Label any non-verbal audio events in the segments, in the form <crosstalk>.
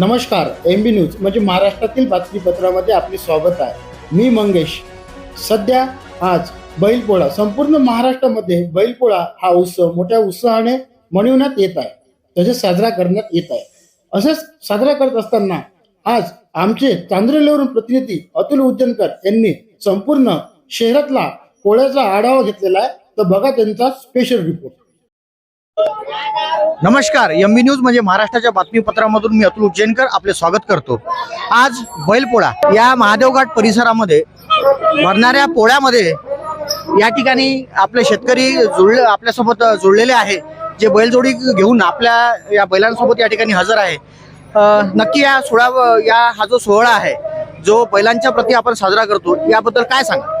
नमस्कार M B news म्हणजे महाराष्ट्रातील बातमीपत्रामध्ये आपले स्वागत आहे. मी मंगेश. सध्या आज बैलपोळा संपूर्ण महाराष्ट्रामध्ये बैलपोळा हा उत्सव मोठ्या उत्साहाने मनवण्यात येत आहे. तसेच साजरा करण्यात येत आहे. असेच साजरा करत असताना आज आमचे चांद्रेलेवरून प्रतिनिधी अतुल उज्जनकर यांनी संपूर्ण शहरातला पोळ्याचा आढावा घेतलेला आहे. तर बघा त्यांचा स्पेशल रिपोर्ट नमस्कार एम बी न्यूज म्हणजे महाराष्ट्राच्या बातमीपत्रामधून मी अतुल उज्जैनकर आपले स्वागत करतो. आज बैलपोळा या महादेवघाट परिसरामध्ये भरणाऱ्या पोळ्यामध्ये या ठिकाणी आपले शेतकरी जुळले आपल्यासोबत जुळलेले आहे. जे बैलजोडी घेऊन आपल्या या बैलांसोबत या ठिकाणी हजर आहे. नक्की या सोळा या हा जो सोहळा आहे जो बैलांच्या प्रती आपण साजरा करतो याबद्दल काय सांगा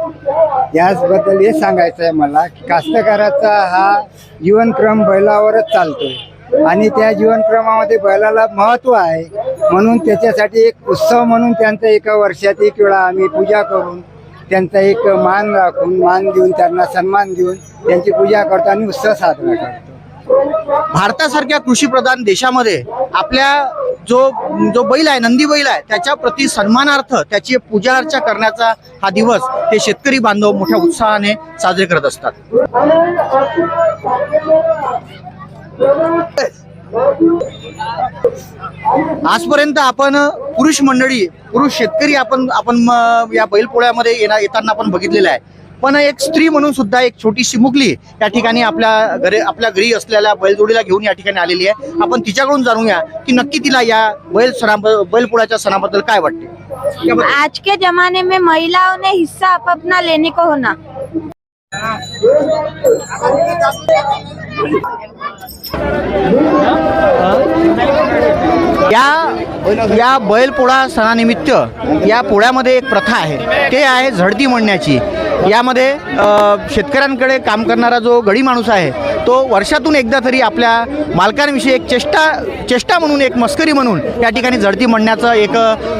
याचबद्दल हे सांगायचं आहे मला की कास्तकाराचा हा जीवनक्रम बैलावरच चालतोय. आणि त्या जीवनक्रमामध्ये बैलाला महत्त्व आहे. म्हणून त्याच्यासाठी एक उत्सव म्हणून त्यांचा एका वर्षात एक वेळा आम्ही पूजा करून त्यांचा एक मान राखून मान देऊन त्यांना सन्मान देऊन त्यांची पूजा करतो आणि उत्सव साजरा करतो. भारतासारख्या कृषीप्रधान देशामध्ये आपल्या जो जो बैल आहे नंदी बैल आहे त्याच्या प्रति सन्मानार्थ त्याची पूजा अर्चा करण्याचा हा दिवस हे शेतकरी बांधव मोठ्या उत्साहाने साजरे करत असतात. आजपर्यंत आपण पुरुष मंडळी पुरुष शेतकरी आपण आपण या बैलपोळ्यामध्ये येणार येताना आपण बघितलेलं आहे. पण एक स्त्री म्हणून सुद्धा एक छोटीशी मुगली या ठिकाणी आपल्या घरी आपल्या घरी असलेल्या बैलजोडीला घेऊन या ठिकाणी आलेली आहे. आपण तिच्याकडून जाणून घ्या की नक्की तिला या बैल सणा बैलपोळ्याच्या सणाबद्दल काय वाटते? आज के जमाने में महिलाओं ने हिस्सा अप अपना लेने को होना। या या बैलपोळा सणानिमित्त या पोळ्यामध्ये एक प्रथा आहे. ते आहे झडती म्हणण्याची. यामध्ये शेतकऱ्यांकडे काम करणारा जो गडी माणूस आहे तो वर्षातून एकदा तरी आपल्या मालकांविषयी एक चेष्टा चेष्टा म्हणून एक मस्करी म्हणून या ठिकाणी झडती म्हणण्याचा एक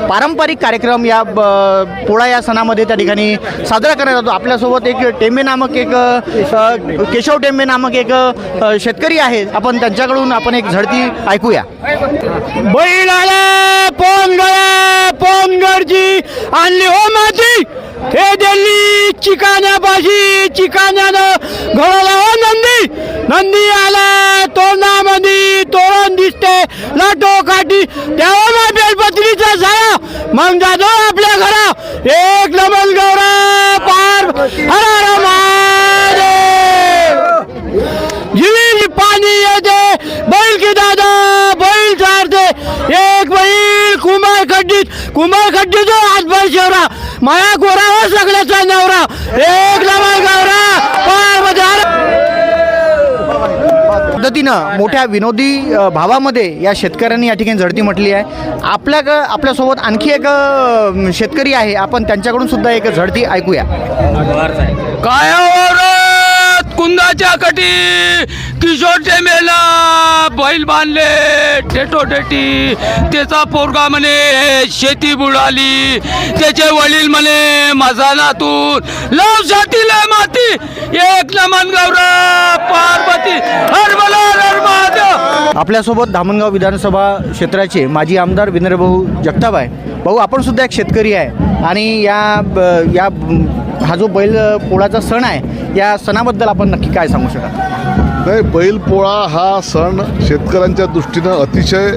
पारंपरिक कार्यक्रम या ब- पोळा या सणामध्ये त्या ठिकाणी साजरा करण्यात जातो आपल्यासोबत एक टेंबे नामक एक केशव टेंबे नामक एक शेतकरी आहे. आपण त्यांच्याकडून आपण एक झडती ऐकूया. बैलाला पोंगळा पोंगळजी आणली हो माझी. हे दिल्ली चिकाण्यापाशी चिकाण्यानं घडवला हो नंदी! नंदी आला तोरणामध्ये तोरण दिसते लाटो काठी. तेव्हा बेलपत्रीचा झाला मग जातो आपल्या घरा एक नमन गौरा पार. हरा हर महादेव. जिवी पाणी येते. बैल की दादा बैल चारते. एक बैल कुंभार खड्डीत. कुंभार खड्डीत आज बैल शेवरा माया गोरा हो सगळ्याचा नवरा एक नवा पार्वती पद्धतीनं मोठ्या विनोदी भावामध्ये या शेतकऱ्यांनी या ठिकाणी झडती म्हटली आहे. आपल्या ग- आपल्यासोबत आणखी एक शेतकरी आहे. आपण त्यांच्याकडून सुद्धा एक झडती ऐकूया. काय औरत? कुंदाच्या कटी. किशोर टेमेला बैल बांधले. टेटो टेटी. त्याचा पोरगा म्हणे शेती बुडाली. त्याचे वडील म्हणे माझा नातून लव साथीला माती. एक नमन गौरा पार्वती हर मला हर महादेव आपल्यासोबत धामणगाव विधानसभा क्षेत्राचे माजी आमदार विनरभाऊ जगताप आहे भाऊ आपण सुद्धा एक शेतकरी आहे आणि या ब- या हा जो बैल पोळाचा सण आहे या सणाबद्दल आपण नक्की काय सांगू शकाल? नाही बैलपोळा हा सण शेतकऱ्यांच्या दृष्टीनं अतिशय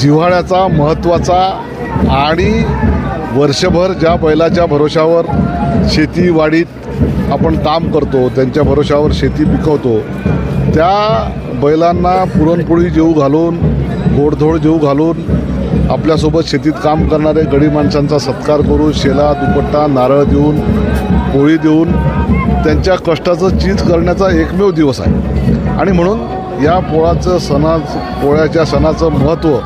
जिव्हाळ्याचा महत्त्वाचा आणि वर्षभर ज्या बैलाच्या भरोशावर शेतीवाडीत आपण काम करतो त्यांच्या भरोशावर शेती पिकवतो त्या बैलांना पुरणपोळी जेऊ घालून गोडधोड जेऊ घालून आपल्यासोबत शेतीत काम करणारे गडी माणसांचा सत्कार करून शेला दुपट्टा नारळ देऊन पोळी देऊन त्यांच्या कष्टाचं चीज करण्याचा एकमेव दिवस आहे. आणि म्हणून या पोळाचं सणा पोळ्याच्या सणाचं महत्त्व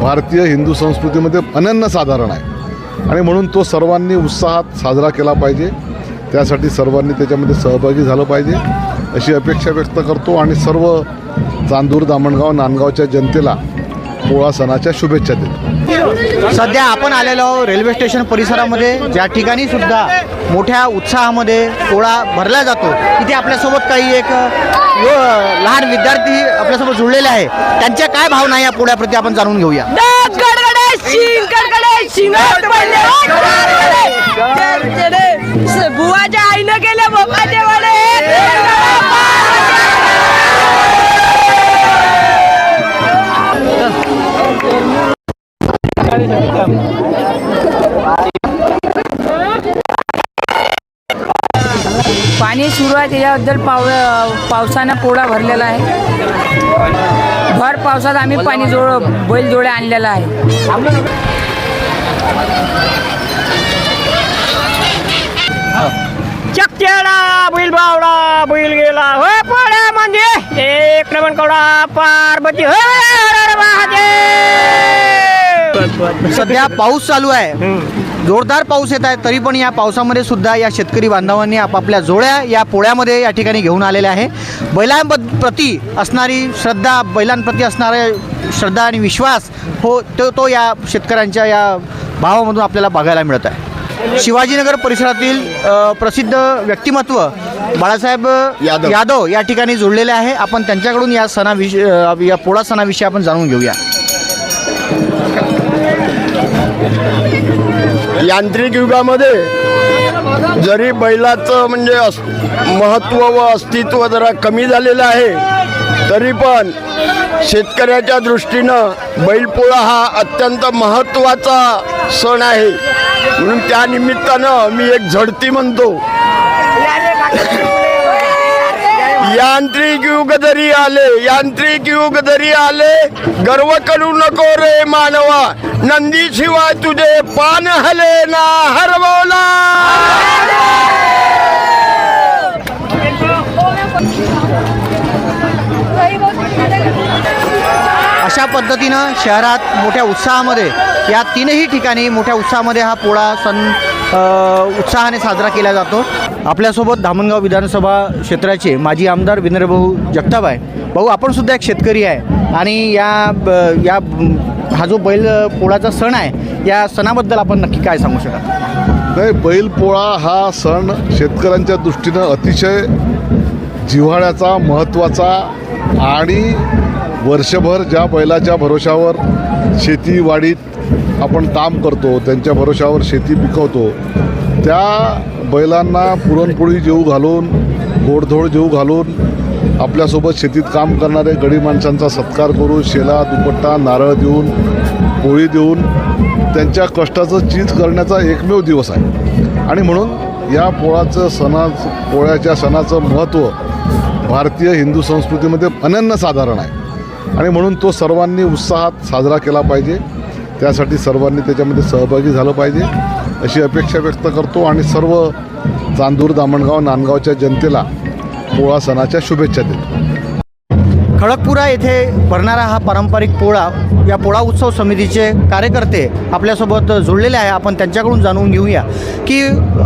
भारतीय हिंदू संस्कृतीमध्ये अनन्यसाधारण आहे. आणि म्हणून तो सर्वांनी उत्साहात साजरा केला पाहिजे. त्यासाठी सर्वांनी त्याच्यामध्ये सहभागी झालं पाहिजे. अशी अपेक्षा व्यक्त करतो आणि सर्व चांदूर दामणगाव नांदगावच्या जनतेला पोळा सणाच्या शुभेच्छा देतो. सध्या आपण आलेलो आहोत रेल्वे स्टेशन परिसरामध्ये. ज्या ठिकाणी सुद्धा मोठ्या उत्साहामध्ये पोळा भरला जातो तिथे आपल्यासोबत काही एक लहान विद्यार्थी आपल्यासोबत जुळलेले आहे. त्यांच्या काय भावना या पोळ्याप्रती आपण जाणून घेऊया. बुवाच्या आईनं केले पाणी सुरू आहे त्याच्याबद्दल पाव पावसानं पोळा भरलेला आहे. भर पावसात आम्ही पाणी जोड बैल जोड्या आणलेला आहे. चकचेडा बैल बावडा बैल गेला. हो पोळ्या म्हणजे एक नमन कवडा पार्वती हो सध्या पाऊस चालू आहे. जोरदार पाऊस येत आहे तरी पण या पावसामध्ये सुद्धा या शेतकरी बांधवांनी आपापल्या जोड्या या पोळ्यामध्ये या ठिकाणी घेऊन आलेल्या आहे. बैलांप्रती असणारी श्रद्धा बैलांप्रती असणारे श्रद्धा आणि विश्वास हो तो तो या शेतकऱ्यांच्या या भावामधून आपल्याला बघायला मिळत आहे. शिवाजीनगर परिसरातील प्रसिद्ध व्यक्तिमत्व बाळासाहेब यादव. यादव या ठिकाणी जोडलेले आहे. आपण त्यांच्याकडून या सणाविषयी या पोळा सणाविषयी आपण जाणून घेऊया. यांत्रिक युगामध्ये जरी बैलाचं म्हणजे अस महत्त्व व अस्तित्व जरा कमी झालेलं आहे तरी पण शेतकऱ्याच्या दृष्टीनं बैलपोळा हा अत्यंत महत्त्वाचा सण आहे. म्हणून त्यानिमित्तानं मी एक झडती म्हणतो. यांत्रिक युग जरी आले यांत्रिक युग जरी आले गर्व करू नको रे मानवा. नंदी शिवाय तुझे पान हले ना हरवला. अशा पद्धतीनं शहरात मोठ्या उत्साहामध्ये या तीनही ठिकाणी मोठ्या उत्साहामध्ये हा पोळा सण उत्साहाने साजरा केला जातो. आपल्यासोबत धामणगाव विधानसभा क्षेत्राचे माजी आमदार विनरभाऊ जगताप आहे भाऊ आपण सुद्धा एक शेतकरी आहे आणि या ब- या हा जो बैल पोळाचा सण आहे या सणाबद्दल आपण नक्की काय सांगू शकाल? नाही बैलपोळा हा सण शेतकऱ्यांच्या दृष्टीनं अतिशय जिव्हाळ्याचा महत्त्वाचा आणि वर्षभर ज्या बैलाच्या भरोशावर शेतीवाडीत आपण काम करतो त्यांच्या भरोशावर शेती पिकवतो त्या बैलांना पुरणपोळी जेऊ घालून गोडधोड जेऊ घालून आपल्यासोबत शेतीत काम करणारे गडी माणसांचा सत्कार करून शेला दुपट्टा नारळ देऊन पोळी देऊन त्यांच्या कष्टाचं चीज करण्याचा एकमेव दिवस आहे. आणि म्हणून या पोळाचं सणा पोळ्याच्या सणाचं महत्त्व भारतीय हिंदू संस्कृतीमध्ये अनन्यसाधारण आहे. आणि म्हणून तो सर्वांनी उत्साहात साजरा केला पाहिजे. त्यासाठी सर्वांनी त्याच्यामध्ये सहभागी झालं पाहिजे. अशी अपेक्षा व्यक्त करतो आणि सर्व चांदूर दामणगाव नांदगावच्या जनतेला पोळा सणाच्या शुभेच्छा देतो. खडकपुरा येथे भरणारा हा पारंपरिक पोळा या पोळा उत्सव समितीचे कार्यकर्ते आपल्यासोबत जुळलेले आहे. आपण त्यांच्याकडून जाणून घेऊया की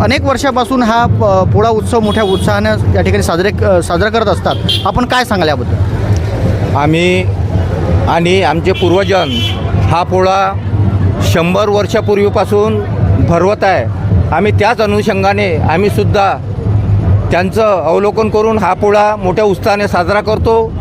अनेक वर्षापासून हा प- पोळा उत्सव मोठ्या उत्साहानं या ठिकाणी साजरे साजरा करत असतात. आपण काय सांगाल याबद्दल? आम्ही आणि आमचे पूर्वजन हा पोळा शंभर वर्षापूर्वीपासून भरवत आहे. आम्ही त्याच अनुषंगाने आम्हीसुद्धा त्यांचं अवलोकन करून हा पोळा मोठ्या उत्साहाने साजरा करतो.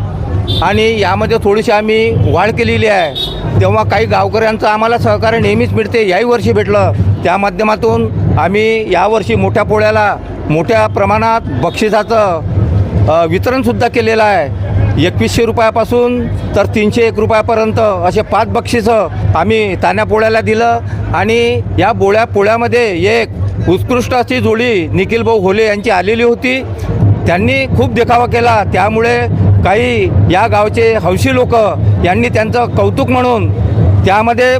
आणि यामध्ये थोडीशी आम्ही वाढ केलेली आहे. तेव्हा काही गावकऱ्यांचं आम्हाला सहकार्य नेहमीच मिळते. याही वर्षी भेटलं. त्या माध्यमातून आम्ही यावर्षी मोठ्या पोळ्याला मोठ्या प्रमाणात बक्षिसाचं वितरणसुद्धा केलेलं आहे. एकवीसशे रुपयापासून तर तीनशे एक रुपयापर्यंत असे पाच बक्षिसं आम्ही तान्या पोळ्याला दिलं आणि या बोळ्या पोळ्यामध्ये एक उत्कृष्ट अशी जोडी निखिल भाऊ होले यांची आलेली होती. त्यांनी खूप देखावा केला. त्यामुळे काही या गावचे हौशी लोक यांनी त्यांचं कौतुक म्हणून त्यामध्ये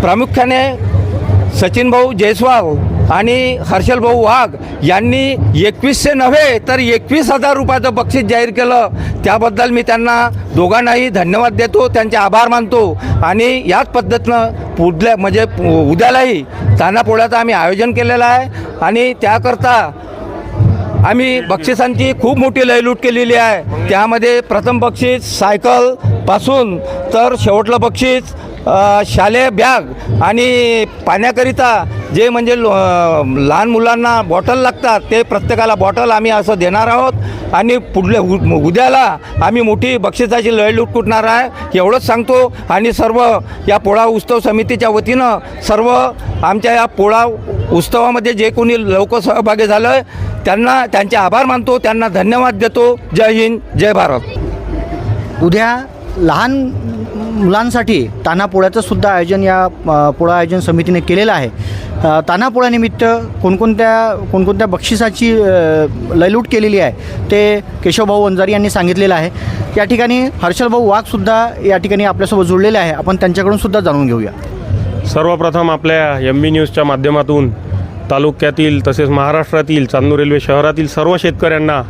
प्रामुख्याने सचिन भाऊ जयस्वाल आणि हर्षल भाऊ वाघ यांनी एकवीसशे नव्हे तर एकवीस हजार रुपयाचं बक्षीस जाहीर केलं. त्याबद्दल मी त्यांना दोघांनाही धन्यवाद देतो त्यांचे आभार मानतो. आणि याच पद्धतीनं पुढल्या म्हणजे उद्यालाही ताना पोळ्याचं आम्ही आयोजन केलेलं आहे. आणि त्याकरता आम्ही बक्षिसांची खूप मोठी लयलूट केलेली आहे. त्यामध्ये प्रथम बक्षीस सायकलपासून तर शेवटलं बक्षीस शालेय बॅग आणि पाण्याकरिता जे म्हणजे लो- लहान मुलांना बॉटल लागतात ते प्रत्येकाला बॉटल आम्ही असं देणार आहोत. आणि पुढल्या उ- उद्याला आम्ही मोठी बक्षिसाची लयलूट कुटणार आहे. एवढंच सांगतो. आणि सर्व या पोळा उत्सव समितीच्या वतीनं सर्व आमच्या या पोळा उत्सवामध्ये जे कोणी लवकर सहभागी झालं त्यांना त्यांचे आभार मानतो त्यांना धन्यवाद देतो. जय हिंद जय भारत. उद्या लहान मुलांसाठी तानापोळ्याचं सुद्धा आयोजन या पोळा आयोजन समितीने केलेलं आहे. अ, कोणकोणत्या कोणकोणत्या बक्षिसाची लयलूट केलेली आहे ते केशवभाऊ वंजारी यांनी सांगितलेलं आहे. या ठिकाणी हर्षलभाऊ वाघसुद्धा या ठिकाणी आपल्यासोबत जुळलेले आहे. आपण त्यांच्याकडून सुद्धा जाणून घेऊया. सर्वप्रथम आपल्या एम बी न्यूजच्या माध्यमातून तालुक्यातील तसेच महाराष्ट्रातील चांदूर रेल्वे शहरातील सर्व शेतकऱ्यांना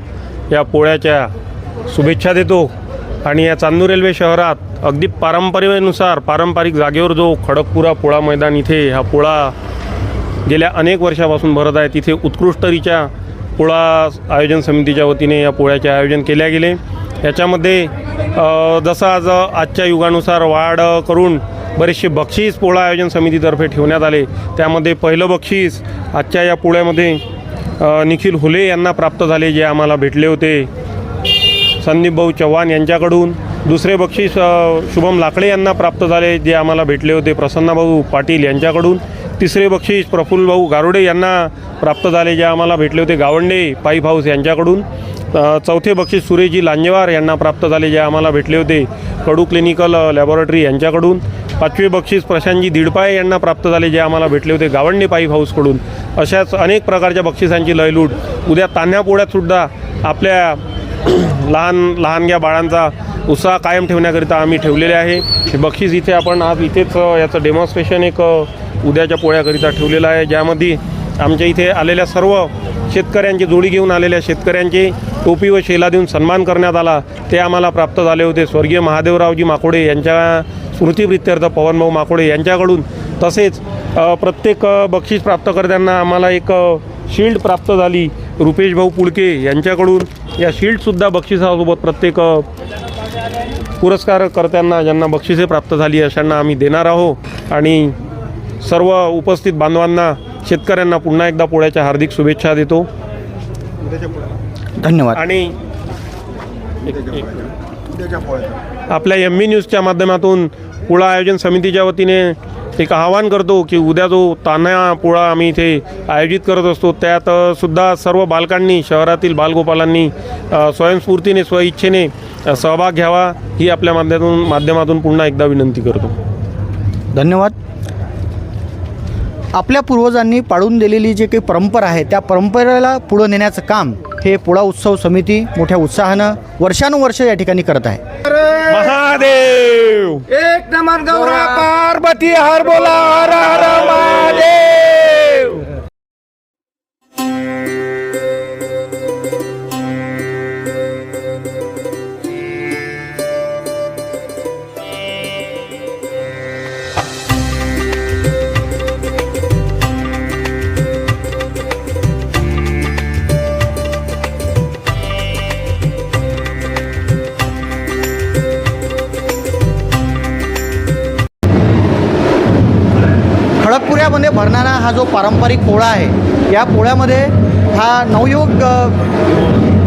या पोळ्याच्या शुभेच्छा देतो. आणि या चांदूर रेल्वे शहरात अगदी पारंपरेनुसार पारंपरिक जागेवर जो खडकपुरा पोळा मैदान इथे हा पोळा गेल्या अनेक वर्षापासून भरत आहे. तिथे उत्कृष्टरीच्या पोळा आयोजन समितीच्या वतीने या पोळ्याचे आयोजन केल्या गेले. याच्यामध्ये जसं आज आजच्या युगानुसार वाढ करून बरेचसे बक्षीस पोळा आयोजन समितीतर्फे ठेवण्यात आले. त्यामध्ये पहिलं बक्षीस आजच्या या पोळ्यामध्ये निखिल हुले यांना प्राप्त झाले जे आम्हाला भेटले होते. संदीप भाऊ चव्हाण यांच्याकडून दुसरे बक्षीस शुभम लाकडे यांना प्राप्त झाले जे आम्हाला भेटले होते. प्रसन्नाभाऊ पाटील यांच्याकडून तिसरे बक्षीस प्रफुल्लभाऊ गारुडे यांना प्राप्त झाले जे आम्हाला भेटले होते. गावंडे पाईप हाऊस यांच्याकडून चौथे बक्षीस सुरेजी लांजेवार यांना प्राप्त झाले जे आम्हाला भेटले होते. कडू क्लिनिकल लॅबोरेटरी यांच्याकडून पाचवे बक्षीस प्रशांतजी दिडपाये यांना प्राप्त झाले जे आम्हाला भेटले होते गावंडे पाईप हाऊसकडून. अशाच अनेक प्रकारच्या बक्षिसांची लयलूट. उद्या तान्ह्या पोळ्यातसुद्धा आपल्या <clears throat> लहान लहानग्या बाळांचा उत्साह कायम ठेवण्याकरिता आम्ही ठेवलेले आहे. हे बक्षीस इथे आपण आज इथेच याचं डेमॉन्स्ट्रेशन एक उद्याच्या पोळ्याकरिता ठेवलेलं आहे. ज्यामध्ये आमच्या इथे आलेल्या सर्व शेतकऱ्यांची जोडी घेऊन आलेल्या शेतकऱ्यांचे टोपी व शेला देऊन सन्मान करण्यात आला. ते आम्हाला प्राप्त झाले होते. स्वर्गीय महादेवरावजी माकोडे यांच्या स्मृतिप्रित्यर्थ पवनभाऊ माकोडे यांच्याकडून. तसेच प्रत्येक बक्षीस प्राप्तकर्त्यांना आम्हाला एक शील्ड प्राप्त झाली. रुपेश भाऊ पुळके यांच्याकडून. या शील्डसुद्धा बक्षिसासोबत प्रत्येक पुरस्कारकर्त्यांना ज्यांना बक्षिसे प्राप्त झाली अशांना आम्ही देणार आहोत. आणि सर्व उपस्थित बांधवांना शेतकऱ्यांना पुन्हा एकदा पोळ्याच्या हार्दिक शुभेच्छा देतो. धन्यवाद. आणि आपल्या एम बी न्यूजच्या माध्यमातून पोळा आयोजन समितीच्या वतीने एक आवाहन करतो की उद्या जो तान्हा पोळा आम्ही इथे आयोजित करत असतो त्यात सुद्धा सर्व बालकांनी शहरातील बालगोपालांनी स्वयंस्फूर्तीने स्वइच्छेने सहभाग घ्यावा ही आपल्या माध्यमातून माध्यमातून पुन्हा एकदा विनंती करतो. धन्यवाद. आपल्या पूर्वजांनी पाळून दिलेली जे काही परंपरा आहे त्या परंपरेला पुढं नेण्याचं काम हे पोळा उत्सव समिती मोठ्या उत्साहानं वर्षानुवर्ष या ठिकाणी करत आहे. महादेव! एक नंबर गौरा पार्वती हर बोला हर हर महादेव! पारंपरिक पोळा आहे. या पोळ्यामध्ये हा नवयुवक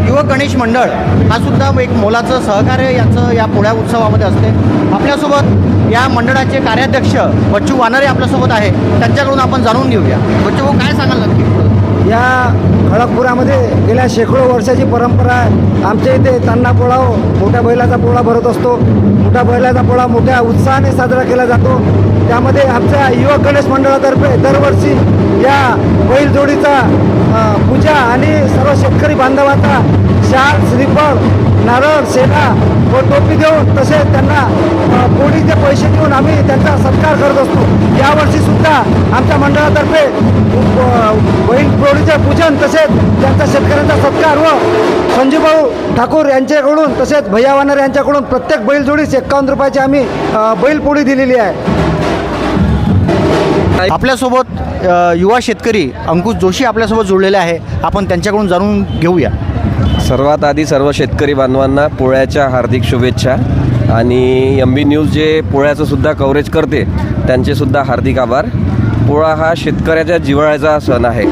युवक गणेश मंडळ हा सुद्धा एक मोलाचं सहकार्य याचं या पोळ्या उत्सवामध्ये असते. आपल्यासोबत या मंडळाचे कार्याध्यक्ष बच्चू वानरे आपल्यासोबत आहे. त्यांच्याकडून आपण जाणून घेऊया. बच्चू भाऊ काय सांगाल नक्की? या खडकपुरामध्ये गेल्या शेकडो वर्षाची परंपरा आहे. आमच्या इथे तान्हा पोळा हो, मोठ्या बैलाचा पोळा भरत असतो. मोठ्या बैलाचा पोळा मोठ्या उत्साहाने साजरा केला जातो. त्यामध्ये आमच्या युवक गणेश मंडळातर्फे दरवर्षी या बैलजोडीचा जोडीचा पूजा आणि सर्व शेतकरी बांधवाचा शाल श्रीफळ नारळ सेना व टोपी देऊन तसेच त्यांना पोळीचे पैसे देऊन आम्ही त्यांचा सत्कार करत असतो. यावर्षी सुद्धा आमच्या मंडळातर्फे बहीण बैल पोळीचे पूजन तसेच त्यांचा शेतकऱ्यांचा सत्कार व संजीवभाऊ ठाकूर यांच्याकडून तसेच भैया वानर यांच्याकडून प्रत्येक बैलजोडीस एकावन्न रुपयाची आम्ही बैलपोळी दिलेली आहे. आपल्यासोबत युवा शेतकरी अंकुश जोशी आपल्यासोबत जोडलेले आहे. आपण त्यांच्याकडून जाणून घेऊया. सर्वात आधी सर्व शेतकरी बांधवांना पोळ्याच्या हार्दिक शुभेच्छा. आणि एम बी न्यूज जे पोळ्याचं सुद्धा कव्हरेज करते त्यांचेसुद्धा हार्दिक आभार. पोळा हा शेतकऱ्याच्या जिव्हाळ्याचा सण आहे.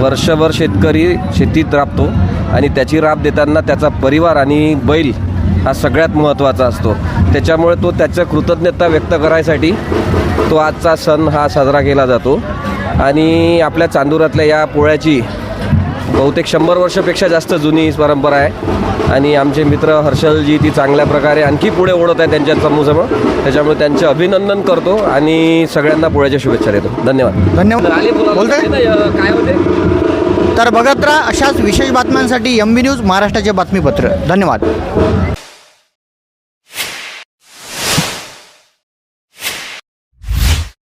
वर्षभर शेतकरी शेतीत राबतो आणि त्याची राब देताना त्याचा परिवार आणि बैल हा सगळ्यात महत्त्वाचा असतो. त्याच्यामुळे तो त्याचं कृतज्ञता व्यक्त करायसाठी तो आजचा सण हा साजरा केला जातो. आणि आपल्या चांदुरातल्या या पोळ्याची बहुतेक शंभर वर्षापेक्षा जास्त जुनी परंपरा आहे. आणि आमचे मित्र हर्षलजी ती चांगल्या प्रकारे आणखी पुढे ओढत आहे त्यांच्या समूहसमोर त्याच्यामुळे त्यांचे अभिनंदन करतो आणि सगळ्यांना पोळ्याच्या शुभेच्छा देतो. धन्यवाद. धन्यवाद. बोलतोय? तर बघत राहा अशाच विशेष बातम्यांसाठी एम बी न्यूज महाराष्ट्राचे बातमीपत्र. धन्यवाद.